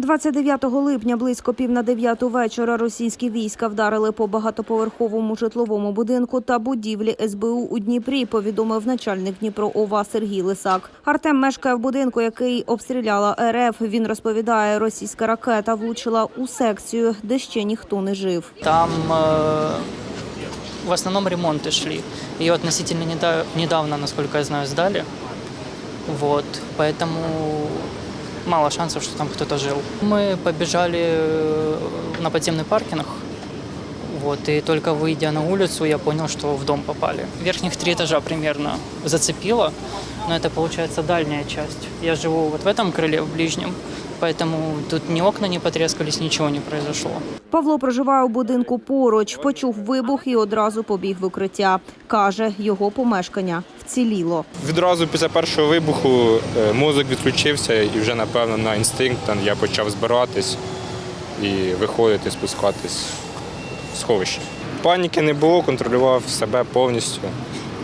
29 липня близько пів на дев'яту вечора російські війська вдарили по багатоповерховому житловому будинку та будівлі СБУ у Дніпрі. Повідомив начальник Дніпро ОВА Сергій Лисак. Артем мешкає в будинку, який обстріляла РФ. Він розповідає, російська ракета влучила у секцію, де ще ніхто не жив. Там э, в основном ремонты шли. Ее относительно неда- недавно, насколько я знаю, сдали. Вот, поэтому мало шансов, что там кто-то жил. Мы побежали э, на подземный паркинг. Вот, и только выйдя на улицу, я понял, что в дом попали. Верхних три этажа примерно зацепило, но это получается дальняя часть. Я живу вот в этом крыле, в ближнем, поэтому тут ни окна не потрескались, ничего не произошло. Павло проживає у будинку поруч, почув вибух і одразу побіг в укриття. Каже, його помешкання вціліло. Відразу після першого вибуху е, мозок відключився і вже напевно на інстинкт я почав збиратись і виходити, спускатись в сховище. Паніки не було, контролював себе повністю.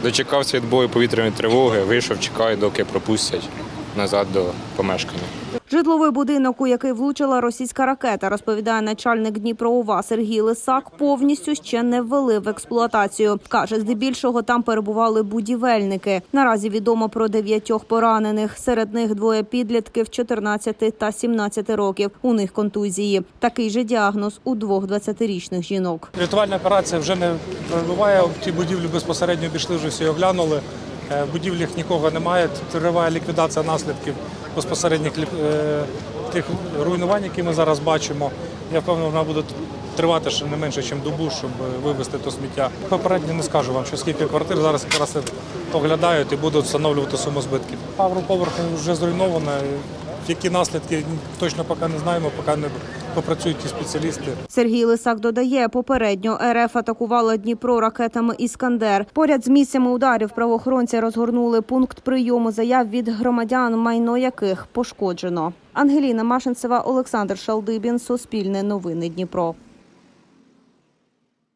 Дочекався відбою повітряної тривоги, вийшов, чекаю, доки пропустять назад до помешкання. Житловий будинок, у який влучила російська ракета, розповідає начальник Дніпро ОВА Сергій Лисак, повністю ще не ввели в експлуатацію. Каже, здебільшого там перебували будівельники. Наразі відомо про дев'ятьох поранених. Серед них двоє підлітків 14 та 17 років. У них контузії. Такий же діагноз у двох 20-річних жінок. Рятувальна операція вже не прибуває. В ті будівлі безпосередньо обійшли, вже всі оглянули. Е, В будівлях нікого немає. Триває ліквідація наслідків безпосередніх е, тих руйнувань, які ми зараз бачимо. Я впевнений, вона буде тривати ще не менше, ніж добу, щоб вивезти то сміття. Попередньо не скажу вам, що скільки квартир зараз якраз оглядають і будуть встановлювати суму збитків. Пару поверхів вже зруйновано. Які наслідки точно поки не знаємо, поки не попрацюють ті спеціалісти. Сергій Лисак додає, попередньо РФ атакувала Дніпро ракетами «Іскандер». Поряд з місцями ударів правоохоронці розгорнули пункт прийому заяв від громадян, майно яких пошкоджено. Ангеліна Машинцева, Олександр Шалдибін, Суспільне новини Дніпро.